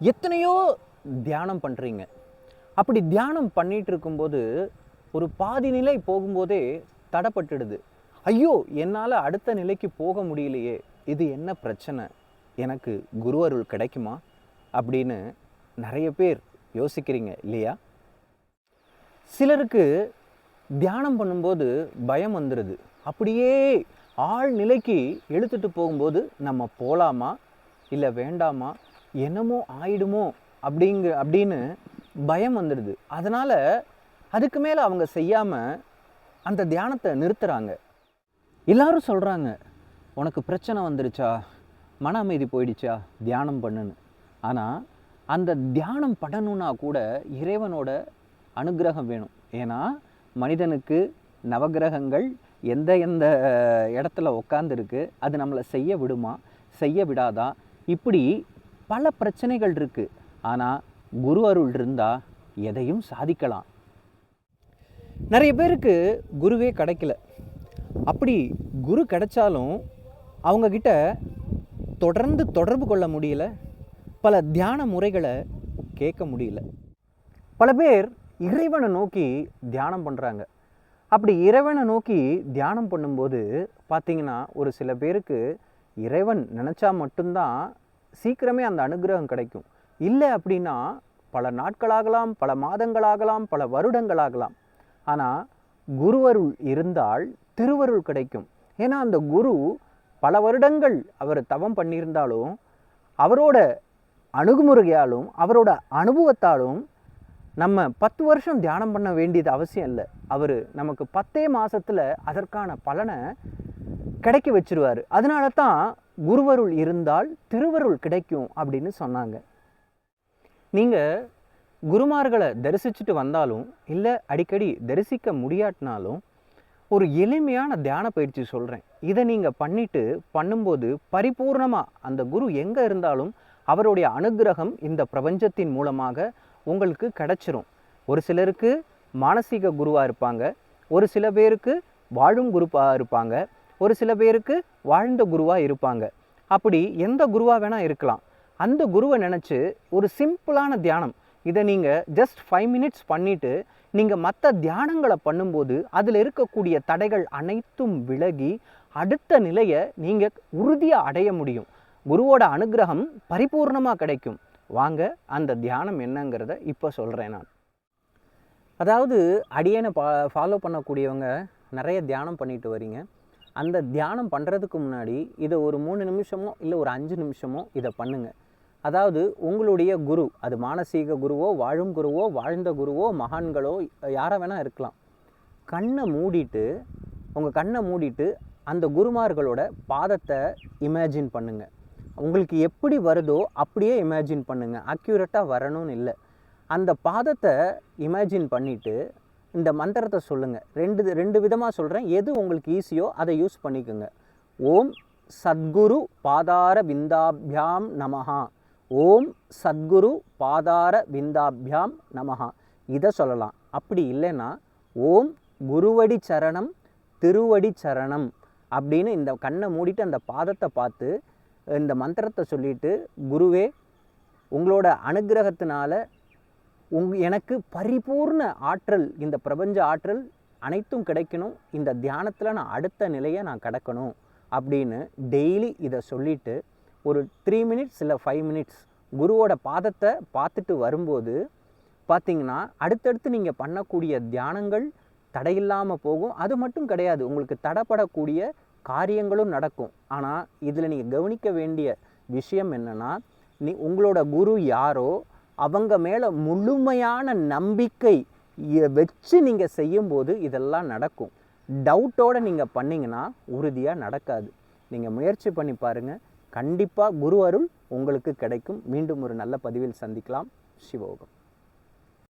எத்தனையோ தியானம் பண்ணுறீங்க அப்படி தியானம் பண்ணிட்டு இருக்கும்போது ஒரு பாதி நிலை போகும்போதே தடப்பட்டுடுது. ஐயோ என்னால் அடுத்த நிலைக்கு போக முடியலையே இது என்ன பிரச்சனை? எனக்கு குரு அருள் கிடைக்குமா? அப்படின்னு நிறைய பேர் யோசிக்கிறீங்க இல்லையா? சிலருக்கு தியானம் பண்ணும்போது பயம் வந்துடுது அப்படியே ஆழ்நிலைக்கு நிலைக்கு போகும்போது நம்ம போகலாமா இல்லை வேண்டாமா? என்னமோ ஆயிடுமோ அப்படிங்கிற அப்படின்னு பயம் வந்துடுது. அதனால் அதுக்கு மேலே அவங்க செய்யாமல் அந்த தியானத்தை நிறுத்துகிறாங்க எல்லாரும் சொல்கிறாங்க உனக்கு பிரச்சனை வந்துடுச்சா மன அமைதி போயிடுச்சா? தியானம் பண்ணுன்னு. ஆனால் அந்த தியானம் பண்ணணுன்னா கூட இறைவனோட அனுக்கிரகம் வேணும். ஏன்னா மனிதனுக்கு நவக்கிரகங்கள் எந்த எந்த இடத்துல உக்காந்துருக்கு அது நம்மளை செய்ய விடுமா? செய்ய விடாதா? இப்படி பல பிரச்சனைகள் இருக்குது ஆனால் குரு அருள் இருந்தால் எதையும் சாதிக்கலாம். நிறைய பேருக்கு குருவே கிடைக்கல. அப்படி குரு கிடைச்சாலும் அவங்கக்கிட்ட தொடர்ந்து தொடர்பு கொள்ள முடியல. பல தியான முறைகளை கேட்க முடியல. பல பேர் இறைவனை நோக்கி தியானம் பண்ணுறாங்க அப்படி இறைவனை நோக்கி தியானம் பண்ணும்போது பார்த்தீங்கன்னா ஒரு சில பேருக்கு இறைவன் நினச்சா மட்டும்தான் சீக்கிரமே அந்த அனுகிரகம் கிடைக்கும். இல்லை அப்படின்னா பல நாட்களாகலாம் பல மாதங்களாகலாம் பல வருடங்களாகலாம். ஆனால் குருவருள் இருந்தால் திருவருள் கிடைக்கும். ஏன்னா அந்த குரு பல வருடங்கள் அவர் தவம் பண்ணியிருந்தாலும் அவரோட அணுகுமுறையாலும் அவரோட அனுபவத்தாலும் நம்ம பத்து வருஷம் தியானம் பண்ண வேண்டியது அவசியம் இல்லை. அவர் நமக்கு பத்தே மாதத்தில் அதற்கான பலனை கிடைக்க வச்சிருவாரு. அதனால தான் குருவருள் இருந்தால் திருவருள் கிடைக்கும் அப்படின்னு சொன்னாங்க. நீங்கள் குருமார்களை தரிசிச்சுட்டு வந்தாலும் இல்லை அடிக்கடி தரிசிக்க முடியாட்டினாலும் ஒரு எளிமையான தியான பயிற்சி சொல்கிறேன் இதை நீங்கள் பண்ணிட்டு பண்ணும்போது பரிபூர்ணமாக அந்த குரு எங்கே இருந்தாலும் அவருடைய அனுக்கிரகம் இந்த பிரபஞ்சத்தின் மூலமாக உங்களுக்கு கிடச்சிரும். ஒரு சிலருக்கு மானசீக குருவாக இருப்பாங்க ஒரு சில பேருக்கு வாழும் குருப்பாக இருப்பாங்க ஒரு சில பேருக்கு வாழ்ந்த குருவாக இருப்பாங்க. அப்படி எந்த குருவாக வேணால் இருக்கலாம். அந்த குருவை நினச்சி ஒரு சிம்பிளான தியானம் இதை நீங்கள் ஜஸ்ட் ஃபைவ் மினிட்ஸ் பண்ணிவிட்டு நீங்கள் மற்ற தியானங்களை பண்ணும்போது அதில் இருக்கக்கூடிய தடைகள் அனைத்தும் விலகி அடுத்த நிலையை நீங்கள் உறுதியாக அடைய முடியும். குருவோட அனுகிரகம் பரிபூர்ணமாக கிடைக்கும். வாங்க அந்த தியானம் என்னங்கிறத இப்போ சொல்கிறேன் நான். அதாவது அடியனை பா ஃபாலோ பண்ணக்கூடியவங்க நிறைய தியானம் பண்ணிட்டு வரீங்க. அந்த தியானம் பண்ணுறதுக்கு முன்னாடி இதை ஒரு மூணு நிமிஷமோ இல்லை ஒரு அஞ்சு நிமிஷமோ இதை பண்ணுங்க. அதாவது உங்களுடைய குரு அது மானசீக குருவோ வாழும் குருவோ வாழ்ந்த குருவோ மகான்களோ யாரை வேணால் இருக்கலாம். கண்ணை மூடிட்டு உங்கள் கண்ணை மூடிட்டு அந்த குருமார்களோட பாதத்தை இமேஜின் பண்ணுங்கள் உங்களுக்கு எப்படி வருதோ அப்படியே இமேஜின் பண்ணுங்கள் அக்யூரேட்டாக வரணும்னு இல்லை. அந்த பாதத்தை இமேஜின் பண்ணிவிட்டு இந்த மந்திரத்தை சொல்லுங்கள் ரெண்டு ரெண்டு விதமாக சொல்கிறேன் எது உங்களுக்கு ஈஸியோ அதை யூஸ் பண்ணிக்கோங்க. ஓம் சத்குரு பாதார விந்தாபியாம் நமஹா. ஓம் சத்குரு பாதார விந்தாபியாம் நமஹா. இதை சொல்லலாம். அப்படி இல்லைன்னா ஓம் குருவடி சரணம் திருவடி சரணம் அப்படின்னு இந்த கண்ணை மூடிட்டு அந்த பாதத்தை பார்த்து இந்த மந்திரத்தை சொல்லிட்டு குருவே உங்களோட அனுகிரகத்தினால உங் எனக்கு பரிபூர்ண ஆற்றல் இந்த பிரபஞ்ச ஆற்றல் அனைத்தும் கிடைக்கணும். இந்த தியானத்தில் நான் அடுத்த நிலையை நான் கடக்கணும் அப்படின்னு டெய்லி இதை சொல்லிட்டு ஒரு த்ரீ மினிட்ஸ் இல்லை ஃபைவ் மினிட்ஸ் குருவோட பாதத்தை பார்த்துட்டு வரும்போது பார்த்தீங்கன்னா அடுத்தடுத்து நீங்கள் பண்ணக்கூடிய தியானங்கள் தடையில்லாமல் போகும். அது மட்டும் கிடையாது. உங்களுக்கு தடைப்படக்கூடிய காரியங்களும் நடக்கும். ஆனால் இதில் நீங்கள் கவனிக்க வேண்டிய விஷயம் என்னென்னா நீ உங்களோட குரு யாரோ அவங்க மேலே முழுமையான நம்பிக்கை வச்சு நீங்கள் செய்யும்போது இதெல்லாம் நடக்கும். டவுட்டோடு நீங்கள் பண்ணிங்கன்னா உறுதியாக நடக்காது. நீங்கள் முயற்சி பண்ணி பாருங்கள் கண்டிப்பாக குரு அருள் உங்களுக்கு கிடைக்கும். மீண்டும் ஒரு நல்ல பதிவில் சந்திக்கலாம். சிவோகம்